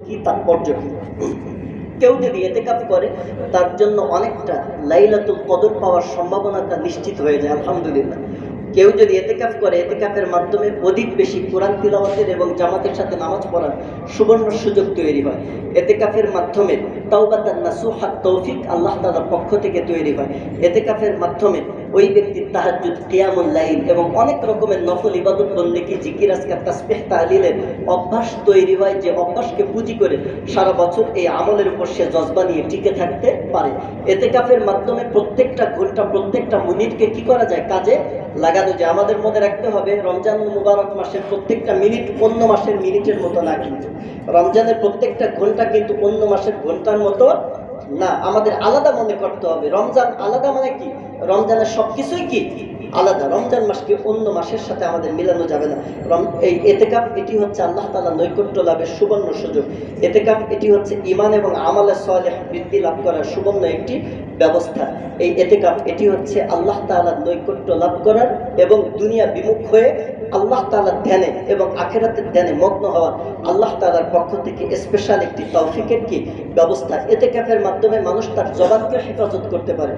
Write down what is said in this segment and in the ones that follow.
কি তাৎপর্য? কেউ যদি এতে কাপ করে, তার জন্য অনেকটা লাইলাতুল কদর পাওয়ার সম্ভাবনাটা নিশ্চিত হয়ে যায়, আলহামদুলিল্লাহ। কেউ যদি এতে কাপ করে এতে কাপের মাধ্যমে অধিক বেশি কোরআন তিলাওয়াতের এবং জামাতের সাথে নামাজ পড়ার সুবর্ণ সুযোগ তৈরি হয়। এতে কাপের মাধ্যমে তাওবাতান নাসুহাত, তৌফিক আল্লাহ পক্ষ থেকে তৈরি হয়। মাধ্যমে ওই ব্যক্তির কিয়ামুল লাইল এবং অনেক রকমের নফল ইবাদত বন্দেগী জিকির, আজকার তাহলিলের অভ্যাস তৈরি হয় যে অভ্যাসকে পুঁজি করে সারা বছর এই আমলের উপর সে জজবা নিয়ে টিকে থাকতে পারে। মাধ্যমে প্রত্যেকটা ঘণ্টা, প্রত্যেকটা মিনিটকে কি করা যায়? কাজে লাগানো যায়। আমাদের মধ্যে রাখতে হবে, রমজান মুবারক মাসের প্রত্যেকটা মিনিট অন্য মাসের মিনিটের মতো না কিন্তু। রমজানের প্রত্যেকটা ঘণ্টা কিন্তু অন্য মাসের ঘণ্টার মতো? না, আমাদের আলাদা মনে করতে হবে। রমজান আলাদা মানে কি? রমজানের সবকিছুই কি? আলাদা। রমজান মাসকে অন্য মাসের সাথে আমাদের মিলানো যাবে না। এই এতেকাপ এটি হচ্ছে আল্লাহ তালা নৈকট্য লাভের সুবর্ণ সুযোগ। এতেকাপ এটি হচ্ছে ইমান এবং আমলে সলেহ বৃদ্ধি লাভ করার সুবর্ণ একটি ব্যবস্থা। এই এতেকাপ এটি হচ্ছে আল্লাহ তালার নৈকট্য লাভ করার এবং দুনিয়া বিমুখ হয়ে আল্লাহ তালার ধ্যানে এবং আখেরাতের ধ্যানে মগ্ন হওয়া আল্লাহ তালার পক্ষ থেকে স্পেশাল একটি তৌফিকের কি ব্যবস্থা? এতেকাফের মাধ্যমে মানুষ তার জবানকে হেফাজত করতে পারে।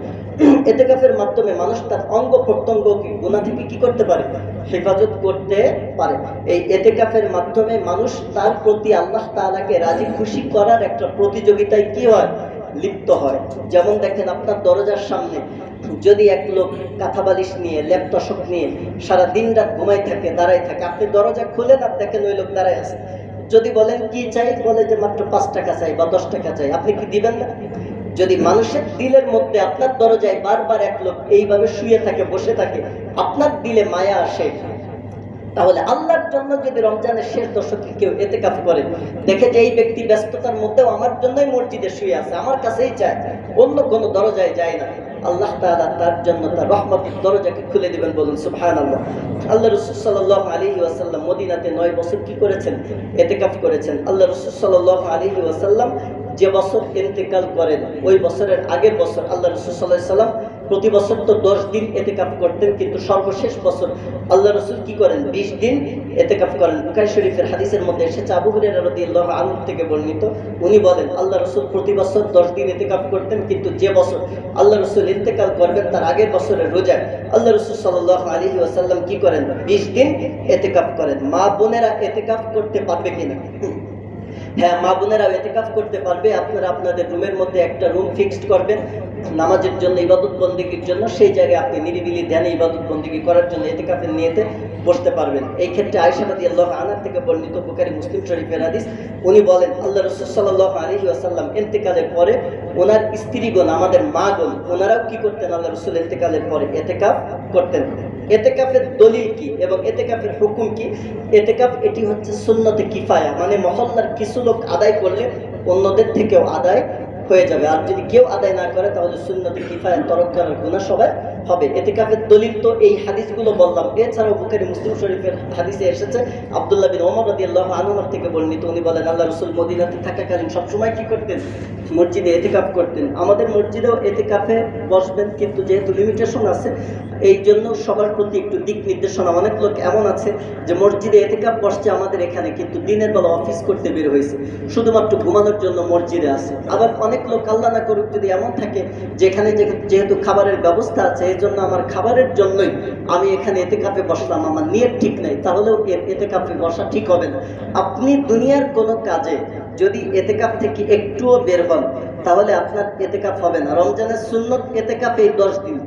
এতেকাফের মাধ্যমে মানুষ তার অঙ্গ প্রত্যঙ্গকে গুণা থেকে কি করতে পারে? হেফাজত করতে পারে। এই এতেকাফের মাধ্যমে মানুষ তার প্রতি আল্লাহ তালাকে রাজি খুশি করার একটা প্রতিযোগিতায় কি হয়? লিপ্ত হয়। যেমন দেখেন আপনার দরজার সামনে যদি এক লোক কাঁথা বালিশ নিয়ে ল্যাপটসক নিয়ে সারা দিন রাত ঘুমাই থাকে, দাঁড়ায় থাকে, আপনি দরজা খুলেন আর দেখেন ওই লোক দাঁড়ায় আছে। যদি বলেন কি চাই, বলে যে মাত্র পাঁচ টাকা চাই বা দশ টাকা চাই, আপনি কি দিবেন না? যদি মানুষের দিলের মধ্যে আপনার দরজায় বারবার এক লোক এইভাবে শুয়ে থাকে, বসে থাকে, আপনার দিলে মায়া আসে, তাহলে আল্লাহর জন্য যদি রমজানের শেষ দশকে কেউ এতে কাপ করে, দেখে যে এই ব্যক্তি ব্যস্ততার মধ্যেও আমার জন্যই মসজিদে শুয়ে আছে, আমার কাছেই চায়, অন্য কোনো দরজায় যায় না। আল্লাহ তালা তার জন্য তার রহমতের দরজাকে খুলে দেবেন বলুন সুফহান আল্লাহ আল্লাহ রসুল সাল্লাহ আলী ওয়াসাল্লাম মদিনাতে নয় বছর কি করেছেন? এতে কাপ করেছেন। আল্লাহ রসুল সাল্লাহ আলী ওয়াসাল্লাম যে বছর ইন্তেকাল করেন, ওই বছরের আগের বছর আল্লাহ রসুল সাল্লাহ সাল্লাম প্রতি বছর তো দশ দিন এতেকাফ করতেন, কিন্তু সর্বশেষ বছর আল্লাহ রসুল কি করেন? বিশ দিন এতেকাফ করেন। বুখারি শরীফের হাদিসের মধ্যে এসেছে, আবু রাদিয়াল্লাহু আনহু থেকে বর্ণিত, উনি বলেন, আল্লাহ রসুল প্রতি বছর দশ দিন এতেকাফ করতেন, কিন্তু যে বছর আল্লাহ রসুল ইন্তেকাল করবেন, তার আগের বছরের রোজায় আল্লাহ রসুল সাল্লাহ আলী ওয়াসাল্লাম কি করেন? বিশ দিন এতেকাফ করেন। মা বোনেরা এতেকাফ করতে পারবে কিনা? হ্যাঁ মা বোনেরাও এতেকাফ করতে পারবে। আপনারা আপনাদের রুমের মধ্যে একটা রুম ফিক্সড করবেন নামাজের জন্য, ইবাদত বন্দিগির জন্য। সেই জায়গায় আপনি নিরিবিলি ধ্যানে ইবাদত বন্দিগি করার জন্য এতেকাফের নিয়েতে বসতে পারবেন। এই ক্ষেত্রে আয়সা রাদি আল্লাহ আনার থেকে বর্ণিত বুখারি মুসলিম শরীফের হাদিস। উনি বলেন আল্লাহ রসুল সাল্লাহ আলী আসাল্লাম এতেকালের পরে ওনার স্ত্রীগণ আমাদের মা গণ ওনারাও কি করতেন আল্লাহ রসুল এতেকালের পরে এতেকাফ করতেন? এতেকাফের দলিল কি এবং এতেকাফের হুকুম কি? এতেকাফ এটি হচ্ছে শূন্যতে কিফায়া মানে মহল্লার কিছু লোক আদায় করলে অন্যদের থেকেও আদায় হয়ে যাবে। আর যদি কেউ আদায় না করে, তাহলে সুন্নতে কিফায়া তরক করার গুণা সবাই হবে। এতেকাফের দলিল তো এই হাদিসগুলো বললাম। এছাড়াও বুখারি, মুসলিম শরীফের হাদিসে এসেছে, আব্দুল্লাহ বিন ওমর রাদি আল্লাহ আনুমার থেকে বর্ণিত। উনি বলেন, আল্লাহ রসুল মদিনাতে থাকাকালীন সবসময় কি করতেন? মসজিদে এতেকাফ করতেন। আমাদের মসজিদেও এতেকাফে বসবেন, কিন্তু যেহেতু লিমিটেশন আছে এই জন্য সবার প্রতি একটু দিক নির্দেশনা। অনেক লোক এমন আছে যে মসজিদে এতেকাপ বসছে আমাদের এখানে, কিন্তু দিনের বেলা অফিস করতে বের হয়েছে। শুধুমাত্র ঘুমানোর জন্য মসজিদে আছে। আবার অনেক লোক আল্লাহ না করুক যদি এমন থাকে, যেখানে যেহেতু খাবারের ব্যবস্থা আছে এই জন্য আমার খাবারের জন্যই আমি এখানে এতে কাপে বসলাম। আমার নিয়ত ঠিক নাই, তাহলেও এতে কাপে বসা ঠিক হবে না। আপনি দুনিয়ার কোনো কাজে যদি এতে কাপ থেকে একটুও বের হন, তাহলে আপনার এতে কাপ হবে না। রমজানের সুন্নত এতে কাপ এই দশ দিন।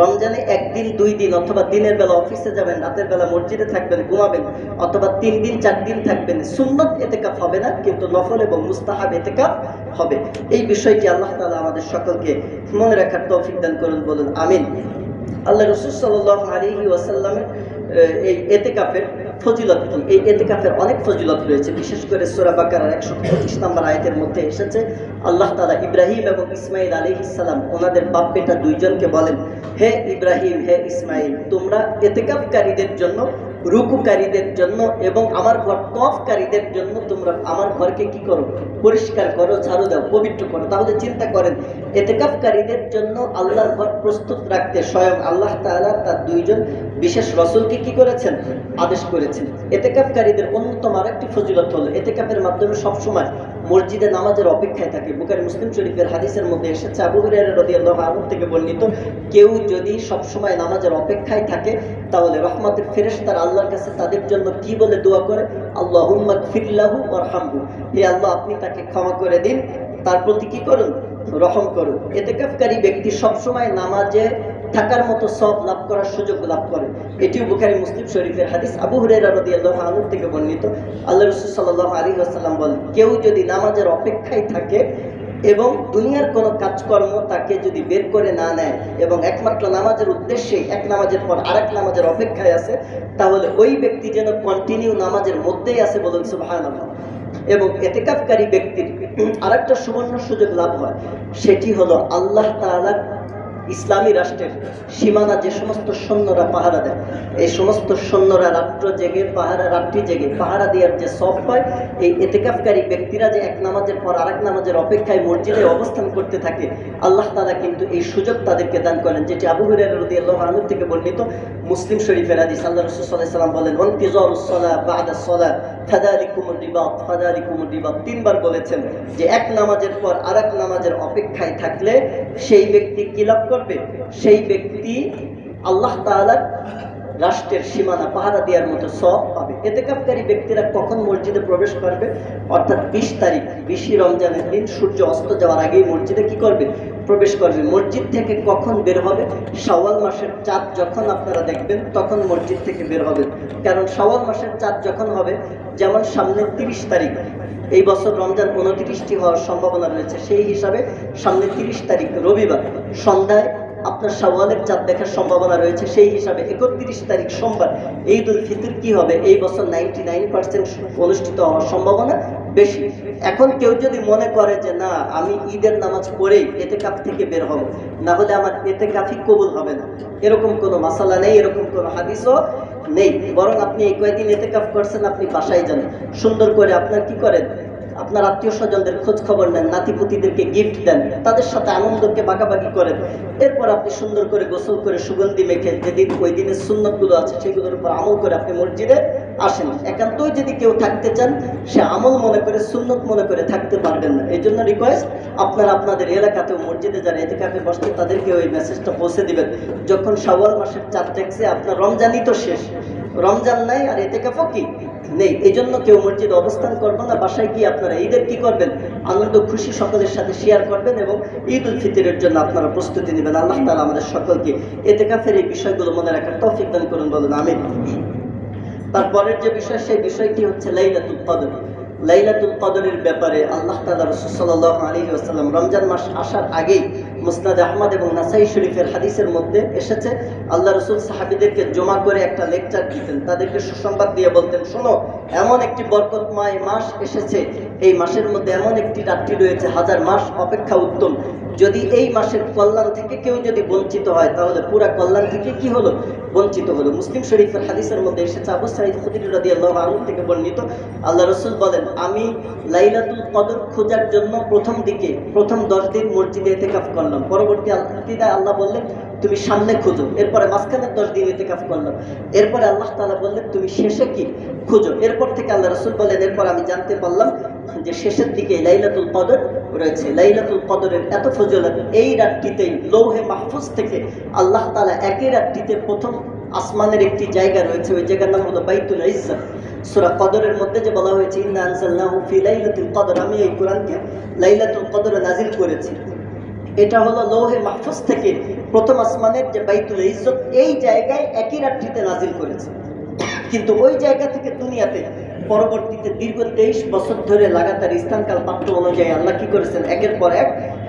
রমজানে একদিন, দুই দিন অথবা দিনের বেলা অফিসে যাবেন, রাতের বেলা মসজিদে থাকবেন, ঘুমাবেন, অথবা তিন দিন, চার দিন থাকবেন, সুন্নত এতেকাপ হবে না, কিন্তু নফল এবং মুস্তাহাব এতেকাপ হবে। এই বিষয়টি আল্লাহ তালা আমাদের সকলকে মনে রাখার তৌফিক দান করুন, বলুন, আমিন। আল্লাহ রসুল সাল্লাহ আলী ওয়াসাল্লামের এতেকাফের ফজিলত এই এতেকাফের অনেক ফজিলত রয়েছে। বিশেষ করে একশো পঁচিশ নম্বর আয়তের মধ্যে এসেছে, আল্লাহ তালা ইব্রাহিম এবং ইসমাইল আলী ইসালাম ওনাদের বাপ বেটা দুইজনকে বলেন, হে ইব্রাহিম, হে ইসমাইল তোমরা এতেকাফকারীদের জন্য, রুকুকারীদের জন্য এবং আমার ঘর তফকারীদের জন্য তোমরা আমার ঘরকে কি করো? পরিষ্কার করো, ঝাড়ু দাও, পবিত্র করো। তাহলে চিন্তা করেন, এতেকাফকারীদের জন্য আল্লাহর ঘর প্রস্তুত রাখতে স্বয়ং আল্লাহ তাআলা তার দুইজন বিশেষ রসুলকে কি করেছেন? আদেশ করেছেন। এতেকাফকারীদের অন্যতম আরেকটি ফজিলত হলো, এতেকাফের মাধ্যমে সবসময় মসজিদে নামাজের অপেক্ষায় থাকে। বুকারি মুসলিম শরীফের হাদিসের মধ্যে এসেছে, আবু হুরায়রা রাদিয়াল্লাহু থেকে বর্ণিত, কেউ যদি সবসময় নামাজের অপেক্ষায় থাকে, তাহলে রহমতের ফেরেশতার আল্লাহর কাছে তাদের জন্য কি বলে দোয়া করে? আল্লাহুম্মা ফিরলাহু ওয়ারহামহু। হে আল্লাহ, আপনি তাকে ক্ষমা করে দিন। তার প্রতি কি করুন? রহম করুন। এতেকাফকারী ব্যক্তি সবসময় নামাজে থাকার মতো সব লাভ করার সুযোগ লাভ করে। এটিও বুখারী মুসলিম শরীফের হাদিস। আবু রাদিয়াল্লাহু আনহু থেকে বর্ণিত। আল্লাহ রাসূল সাল্লাল্লাহু আলাইহি ওয়াসাল্লাম বলেন, কেউ যদি নামাজের অপেক্ষায় থাকে এবং দুনিয়ার কোনো কাজকর্ম তাকে যদি বের করে না নেয় এবং একমাত্র নামাজের উদ্দেশ্যে এক নামাজের পর আরেক নামাজের অপেক্ষায় আছে, তাহলে ওই ব্যক্তি যেন কন্টিনিউ নামাজের মধ্যেই আছে বলুন সুবহানাল্লাহ। এবং এতেকাফকারী ব্যক্তির আরেকটা সুবর্ণ সুযোগ লাভ হয়, সেটি হলো আল্লাহ তাআলার ইসলামী রাষ্ট্রের সীমানা যে সমস্ত সৈন্যরা পাহারা দেয়, এই সমস্ত সৈন্যরা রাত্র জেগে, পাহারা রাত্রি জেগে পাহারা দেওয়ার যে সব পায় এই এতেকাফকারী ব্যক্তিরা যে এক নামাজের পর আরেক নামাজের অপেক্ষায় মসজিদে অবস্থান করতে থাকে, আল্লাহ তাআলা কিন্তু এই সুযোগ তাদেরকে দান করেন, যেটি আবু হুরায়রা রাদিয়াল্লাহু আনহু থেকে বর্ণিত মুসলিম শরীফের হাদিস। আল্লাহ রাসূল সাল্লাল্লাহু আলাইহি সাল্লাম বলেন ওয়ান্তিজারুস সালাহ বা'দা সালাহ ফাদালিকুমুর রিবাত ফাদালিকুমুর রিবাত তিনবার বলেছেন যে, এক নামাজের পর আরেক নামাজের অপেক্ষায় থাকলে সেই ব্যক্তি কি লাভ করবে, সেই ব্যক্তি আল্লাহ তালার রাষ্ট্রের সীমানা পাহারা দেওয়ার মতো সব পাবে। এতে কাপকারী ব্যক্তিরা কখন মসজিদে প্রবেশ করবে? অর্থাৎ বিশ তারিখ, বিশি রমজানের দিন সূর্য অস্ত যাওয়ার আগেই মসজিদে কি করবে? প্রবেশ করবে। মসজিদ থেকে কখন বের হবে? শাওয়াল মাসের চাঁদ যখন আপনারা দেখবেন, তখন মসজিদ থেকে বের হবে। কারণ শাওয়াল মাসের চাঁদ যখন হবে, যেমন সামনে তিরিশ তারিখ, এই বছর রমজান উনত্রিশটি হওয়ার সম্ভাবনা রয়েছে। সেই হিসাবে সামনে তিরিশ তারিখ, রবিবার, সন্ধ্যায় আপনার শাওয়ালের চাঁদ দেখার সম্ভাবনা রয়েছে। সেই হিসাবে একত্রিশ তারিখ সোমবার ঈদ উল ফিতর কি হবে? এই বছর নাইনটি নাইন পার্সেন্ট অনুষ্ঠিত হওয়ার সম্ভাবনা বেশি। এখন কেউ যদি মনে করে যে, না, আমি ঈদের নামাজ পড়েই এতে কাপ থেকে বের হব না হলে আমার এতে কাফি কবুল হবে না। এরকম কোনো মাসালা নেই, এরকম কোনো হাদিসও নেই। বরং আপনি এই কয়েকদিন এতে কাপ করছেন, আপনি বাসায় যান। সুন্দর করে আপনার কি করেন? আপনার আত্মীয় স্বজনদের খোঁজ খবর নেন, নাতিপুতিদেরকে গিফট দেন, তাদের সাথে আনন্দকে বাগাবাগি করেন। এরপর আপনি সুন্দর করে গোসল করে সুগন্ধি মেখে যেদিন ওই দিনের সুন্নতগুলো আছে, সেগুলোর উপর আমল করে আপনি মসজিদে আসেন। একান্তই যদি কেউ থাকতে চান, সে আমল মনে করে, সুন্নত মনে করে থাকতে পারবেন না। এই জন্য রিকোয়েস্ট আপনারা আপনাদের এলাকাতেও মসজিদে যারা এতে কাপে বসতে তাদেরকে ওই মেসেজটা পৌঁছে দিবেন। যখন শাওয়াল মাসের চার ট্যাক্সে আপনার রমজানই তো শেষ। রমজান নাই আর এতে কাপও কি? নেই। এই জন্য কেউ মসজিদে অবস্থান করব না, বাসায় গিয়ে আপনারা ঈদের কি করবেন? আনন্দ, খুশি সকলের সাথে শেয়ার করবেন এবং ঈদ উল ফিতরের জন্য আপনারা প্রস্তুতি নেবেন। আল্লাহ তালা আমাদের সকলকে এতে কাফের এই বিষয়গুলো মনে রাখার তৌফিক দান করুন বলুন, আমিন। তারপরের যে বিষয়, সেই বিষয়টি হচ্ছে লাইলাতুল কদর। লাইলাতুল কদরের ব্যাপারে আল্লাহ তাআলা রাসূল সাল্লাল্লাহু আলাইহি ওয়াসাল্লাম রমজান মাস আসার আগেই মুসনাদ আহমদ এবং নাসাই শরীফের হাদিসের মধ্যে এসেছে, আল্লাহ রসুল সাহাবিদেরকে জমা করে একটা লেকচার দিতেন। তাদেরকে সুসংবাদ দিয়ে বলতেন, শোনো, এমন একটি বরকতময় মাস এসেছে। এই মাসের মধ্যে এমন একটি রাত্রি রয়েছে, হাজার মাস অপেক্ষা উত্তম। যদি এই মাসের কল্যাণ থেকে কেউ যদি বঞ্চিত হয়, তাহলে পুরা কল্যাণ থেকে কি হলো? বঞ্চিত হলো। মুসলিম শরীফের হাদিসের মধ্যে এসেছে, আবু সাইদ খুদির আল্লাহ থেকে বর্ণিত, আল্লাহ রসুল বলেন, আমি লাইলাতুল কদর খোঁজার জন্য প্রথম দিকে, প্রথম দশ দিন মসজিদে এতেকাফ করলাম। পরবর্তী আল্লাহ আল্লাহ বললেন তুমি সামনে খুঁজো। এরপরে মাঝখানের দশ দিন এতেকাফ করলাম এরপরে আল্লাহ তালা বললেন, তুমি শেষে কি খুঁজো? এরপর থেকে আল্লাহ রসুল বললেন, এরপর আমি জানতে পারলাম যে শেষের দিকে লাইলাতুল কদর রয়েছে। লাইলাতুল কদরের এত ফজলত, এই রাতটিতেই লৌহে মাহফুজ থেকে আল্লাহ তালা একই রাতটিতে প্রথম আসমানের একটি জায়গা রয়েছে। ওই জায়গার নাম হলো বাইতুল ইজ্জত সূরা কদরের মধ্যে যে বলা হয়েছে, ইন্না আনজালনাহু ফি লাইলাতুল কদর আমি এই কোরআনকে লাইলাতুল কদরে নাজিল করেছি। এটা হলো লৌহে মাহফুজ থেকে প্রথম আসমানের যে বাইতুল ইজ্জত, এই জায়গায় একই রাত্রিতে নাজিল করেছে। কিন্তু ওই জায়গা থেকে দুনিয়াতে পরবর্তীতে দীর্ঘ তেইশ বছর ধরে লাগাতার স্থানকাল পাত্র অনুযায়ী আল্লাহ কি করেছেন? একের পর এক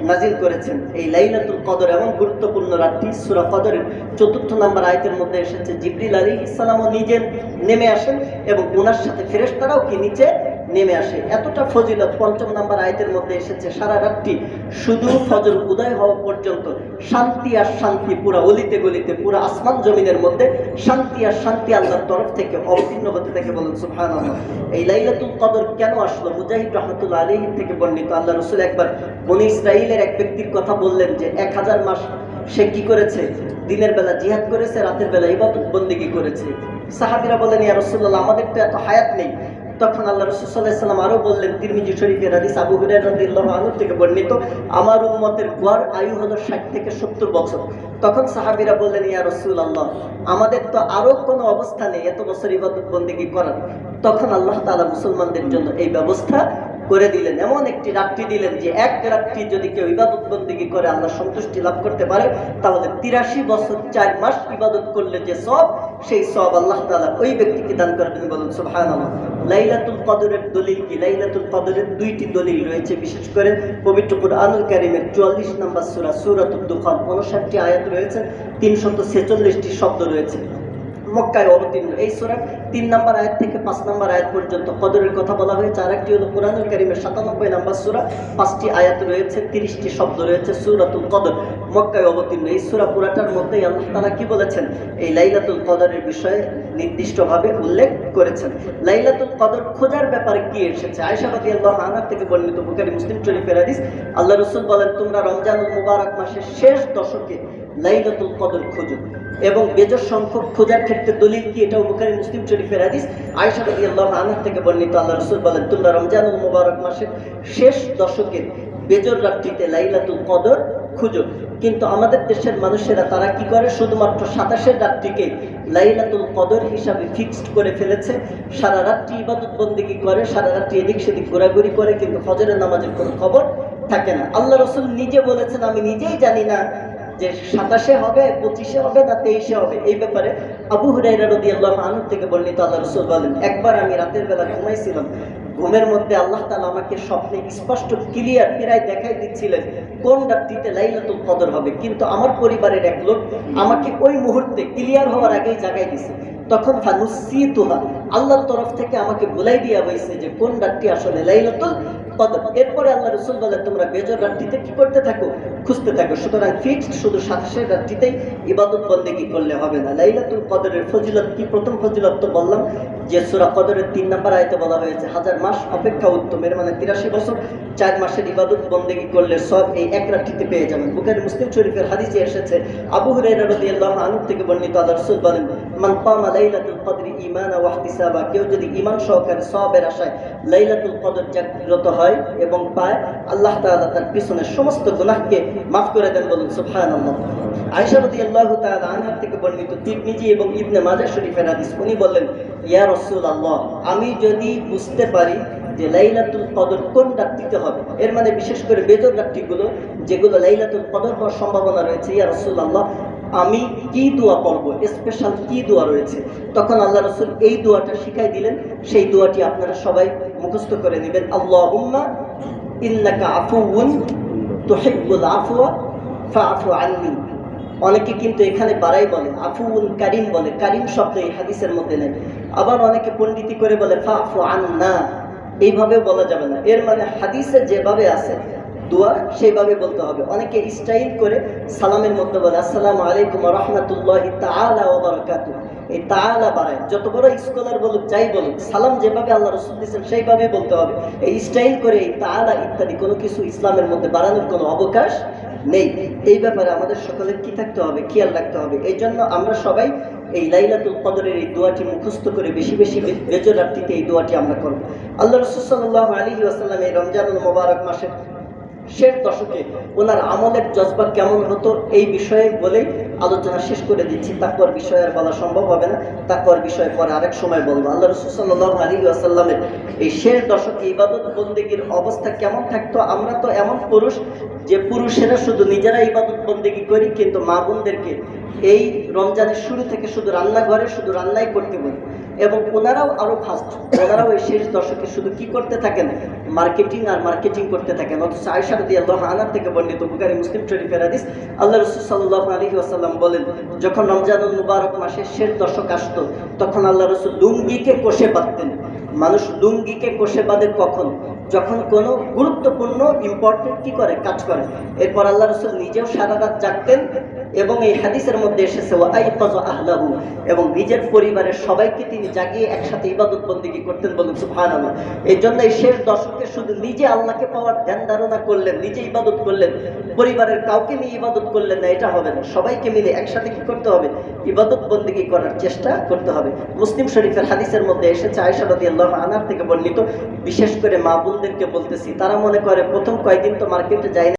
নাজিল করেছেন। এই লাইলাতুল কদর এমন গুরুত্বপূর্ণ রাত্রি, সুরা কদরের চতুর্থ নাম্বার আয়তের মধ্যে এসেছে, জিবরিল আলী ইসলামও নিজে নেমে আসেন এবং ওনার সাথে ফেরেশতারাও কি নিচে নেমে আসে। এতটা ফজিলত পঞ্চম নাম্বার আয়তের মধ্যে এসেছে, সারা রাতটি শুধু ফজর উদয় হওয়া পর্যন্ত শান্তি আর শান্তি পুরা অলিতে গলিতে, পুরা আসমান জমিনের মধ্যে শান্তি আর শান্তি আল্লাহর তরফ থেকে অবতীর্ণ হতে থাকে বলুন সুফান এই লাইলাতুল কদর কেন আসলো? মুজাহিদ রহমতুল্লাহ আলী থেকে বর্ণিত। আল্লাহ রসুল একবার বনি ইসরাইলের এক ব্যক্তির কথা বললেন যে, এক হাজার মাস সে কি করেছে? দিনের বেলা জিহাদ করেছে, রাতের বেলা ইবাদত বন্দিগি করেছে। সাহাবিরা বলেন ইয়া রসুল্লাহ আমাদের তো এত হায়াত নেই। তখন আল্লাহ রসুল সাল্লাম আরও বললেন, তিরমিজি শরীফের হাদিস আবু হুরায়রা রাদিয়াল্লাহু থেকে বর্ণিত, আমার উম্মতের গড় আয়ু হলো ষাট থেকে সত্তর বছর। তখন সাহাবিরা বললেন, ইয়া রসুল আল্লাহ আমাদের তো আরও কোনো অবস্থা নেই, এত বছর ইবাদত বন্দিগি করার। তখন আল্লাহ তাআলা মুসলমানদের জন্য এই ব্যবস্থা করে দিলেন। এমন একটি রাত্রি দিলেন যে এক রাত্রি যদি কেউ ইবাদত বন্দিগি করে, আল্লাহ সন্তুষ্টি লাভ করতে পারে, তাহলে তিরাশি বছর চার মাস ইবাদত করলে যে সব সেই সব আল্লাহ তাআলা ওই ব্যক্তিকে দান করবেন বলুন, সুবহানাল্লাহ। লাইলাতুল কদরের দলিল কি? লাইলাতুল কদরের দুইটি দলিল রয়েছে, বিশেষ করে পবিত্র কুরআনুল কারীমের 44 নম্বর সূরা, সূরাতুদ দুখান 59টি আয়াত রয়েছে 346টি শব্দ রয়েছে। মক্কায় অবতীর্ণ এই সূরার তিন নম্বর আয়াত থেকে পাঁচ নম্বর আয়াত পর্যন্ত কদরের কথা বলা হয়েছে আর একটি হলো কোরআনুল কারীমের সাতানব্বই নম্বর সূরা, পাঁচটি আয়াত রয়েছে, তিরিশটি শব্দ রয়েছে সূরাতুল কদর। মক্কায় অবতীর্ণ। এই সূরা পুরাটার মধ্যেই আল্লাহ তাআলা কি বলেছেন? এই লাইলাতুল কদরের বিষয়ে নির্দিষ্টভাবে উল্লেখ করেছেন। লাইলাতুল কদর খোঁজার ব্যাপারে কি এসেছে? আয়েশা রাদিয়াল্লাহু আনহা থেকে বর্ণিত বুখারী, মুসলিম শরীফের হাদিস, আল্লাহ রাসূল বলেন, তোমরা রমজানুল মুবারক মাসের শেষ দশকে লাইলাতুল কদর খোঁজো। এবং বেজর সংখ্যক খোঁজার ক্ষেত্রে দলিল কি? এটা বুখারী, মুসলিম শরীফের হাদিস। আয়েশা রাদিয়াল্লাহু আনহা থেকে বর্ণিত আল্লাহ রাসূল বলেন, তোমরা রমজানুল মুবারক মাসের শেষ দশকের বেজর রাত্রিতে লাইলাতুল কদর খুঁজো। কিন্তু আমাদের দেশের মানুষেরা তারা কি করে? শুধুমাত্র সাতাশের রাত্রিকে লাইলাতুল কদর হিসাবে ফিক্সড করে ফেলেছে। সারা রাত্রি ইবাদত বন্দিগি করে? সারা রাত্রি এদিক সেদিক ঘোরাঘুরি করে, কিন্তু ফজরের নামাজের কোনো খবর থাকে না। আল্লাহ রসুল নিজে বলেছেন, আমি নিজেই জানি না যে সাতাশে হবে, পঁচিশে হবে না তেইশে হবে। এই ব্যাপারে আবু হুরাইরা রাদিয়াল্লাহু আনুর থেকে বর্ণিত আল্লাহ রসুল বলেন, একবার আমি রাতের বেলা ঘুমাইছিলাম ঘুমের মধ্যে আল্লাহ তাআলা আমাকে স্বপ্নে স্পষ্ট ক্লিয়ার প্রায় দেখাই দিচ্ছিলেন, কোন রাত্রিতে লাইলাতুল কদর হবে। কিন্তু আমার পরিবারের এক লোক আমাকে ওই মুহূর্তে ক্লিয়ার হওয়ার আগেই জাগাই দিছে। তখন ফানুসিতুহা আল্লাহর তরফ থেকে আমাকে বলাই দেওয়া হয়েছে যে কোন রাত্রি আসলে লাইলাতুল কদর। এরপরে আল্লাহ রসুল বলে, তোমরা বেজর রাত্রিতে কি করতে থাকো? খুঁজতে থাকো। সুতরাং ফিক্সড শুধু সাতাশের রাত্রিতেই ইবাদত বন্দেগি করলে হবে না। লাইলাতুল কদরের ফজিলত কি? প্রথম ফজিলত তো বললাম যে সুরা কদরের তিন নম্বর আয়তে বলা হয়েছে, হাজার মাস অপেক্ষা উত্তম, এর মানে তিরাশি বছর, চার মাসের ইবাদত বন্দেগি করলে সব এই এক রাত্রিতে পেয়ে যাবেন। বুখারী মুসলিম শরীফের হাদিসে এসেছে, আবু হুরায়রা রাদিয়াল্লাহু আনহু থেকে বর্ণিত আল্লাহ রাসূল বলেন, মান কামা লাইলাতুল কদরি ঈমানা ওয়া ইহতিসাবা কেউ যদি ঈমান সহকারে সওয়াবের আশায় লাইলাতুল কদর জাগ্রত হয় এবং পায়, আল্লাহ তাআলা তার পিছনের সমস্ত গুনাহকে মাফ করে দেন বলুন, সুবহানাল্লাহ। আয়েশা রাদিয়াল্লাহু তাআলা আনহা থেকে বর্ণিত তিরমিজি এবং ইবনে মাজাহ শরীফের হাদিস, উনি বললেন, ইয়া রাসূলুল্লাহ, আমি যদি বুঝতে পারি যে লাইলাতুল কদর কোন রাত্রিতে হবে, এর মানে বিশেষ করে বেজর রাত্রিগুলো যেগুলো লাইলাতুল কদর হওয়ার সম্ভাবনা রয়েছে, ইয়া রাসূলুল্লাহ, আমি কি দোয়া পড়ব, স্পেশাল কি দোয়া রয়েছে? তখন আল্লাহ রসুল এই দোয়াটা শিখাই দিলেন, সেই দোয়াটি আপনারা সবাই মুখস্থ করে নেবেন, আল্লাহুম্মা ইন্নাকা আফুউন তুহিব্বুল আফওয়া ফাআফু আন্নি। অনেকে কিন্তু এখানে বাড়াই বলে, আফুউন কারিম বলে, কারিম শব্দ এই হাদিসের মধ্যে নেই। আবার অনেকে পণ্ডিতি করে বলে, ফাআফু আন্না এইভাবে বলা যাবে না। এর মানে হাদিসে যেভাবে আছে, দোয়া সেইভাবে বলতে হবে। অনেকে স্টাইল করে সালামের মধ্যে বলে, আসসালামু আলাইকুম রহমতুল্লাহ তাআলা ওয়া বারাকাতুহু এই তাআলা বাড়ায়। যত বড় স্কলার বলুক, যাই বলুক, সালাম যেভাবে আল্লাহ রসুল দিয়েছেন সেইভাবে বলতে হবে। এই স্টাইল করে এই তাআলা ইত্যাদি কোনো কিছু ইসলামের মধ্যে বাড়ানোর কোনো অবকাশ নেই। এই ব্যাপারে আমাদের সকলের কি থাকতে হবে, খেয়াল রাখতে হবে। এই জন্য আমরা সবাই এই লাইলাতুল কদরের এই দোয়াটি মুখস্থ করে বেশি বেশি বে- বেজর রাত্রিতে এই দোয়াটি আমরা করব। আল্লাহ রসুল সাল্লাহ আলী ওয়াসাল্লাম এই রমজানুল মোবারক মাসের শেষ দশকে ওনার আমলের জজবা কেমন হতো এই বিষয়ে বলেই আলোচনা শেষ করে দিচ্ছি। তাকওয়ার বিষয়ে আর বলা সম্ভব হবে না। তাকওয়ার বিষয়ে পরে আরেক সময় বলব। আল্লাহ রসুল সাল্লাহ আলী আসাল্লামের এই শেষ দশকে ইবাদত বন্দেগীর অবস্থা কেমন থাকতো? আমরা তো এমন পুরুষ যে পুরুষেরা শুধু নিজেরা ইবাদত বন্দেগী করি, কিন্তু মা বোনদেরকে এই রমজানের শুরু থেকে শুধু রান্নাঘরে, শুধু রান্নাই করতে বলি। এবং ওনারাও আরও ফাস্ট। ওনারাও এই শেষ দশকে শুধু কি করতে থাকেন? মার্কেটিং আর মার্কেটিং করতে থাকেন। অথচ আয়সা রদি আল্লাহ আনার থেকে বর্ণিত বুখারি মুসলিম শরীফের হাদিস আল্লাহ রসুল সাল্লাহ আলহি আসাল্লাম বলেন, যখন রমজানুল মুবারক মাসের শেষ দশক আসতো, তখন আল্লাহ রসুল লুঙ্গিকে কষে বাঁধতেন। মানুষ লুঙ্গিকে কষে বাঁধে কখন? যখন কোনো গুরুত্বপূর্ণ ইম্পর্টেন্ট কি করে? কাজ করে। এরপর আল্লাহ রসুল নিজেও সারা রাত জাগতেন এবং এই হাদিসের মধ্যে এসেছে ওয়াইকাজ আহলাহু এবং নিজের পরিবারের সবাইকে তিনি জাগিয়ে একসাথে ইবাদত বন্দিগি করতেন বলুন, সুবহানাল্লাহ। এই জন্য এই শেষ দশকে শুধু নিজে আল্লাহকে পাওয়ার ধ্যান ধারণা করলেন, নিজে ইবাদত করলেন, পরিবারের কাউকে নিয়ে ইবাদত করলেন না, এটা হবে না। সবাইকে মিলে একসাথে কি করতে হবে? ইবাদত বন্দিগি করার চেষ্টা করতে হবে। মুসলিম শরীফের হাদিসের মধ্যে এসেছে, আয়েশা রাদিয়াল্লাহু আনার থেকে বর্ণিত, বিশেষ করে মা বোনদেরকে বলতেছি তারা মনে করে প্রথম কয়েকদিন তো মার্কেটে যায়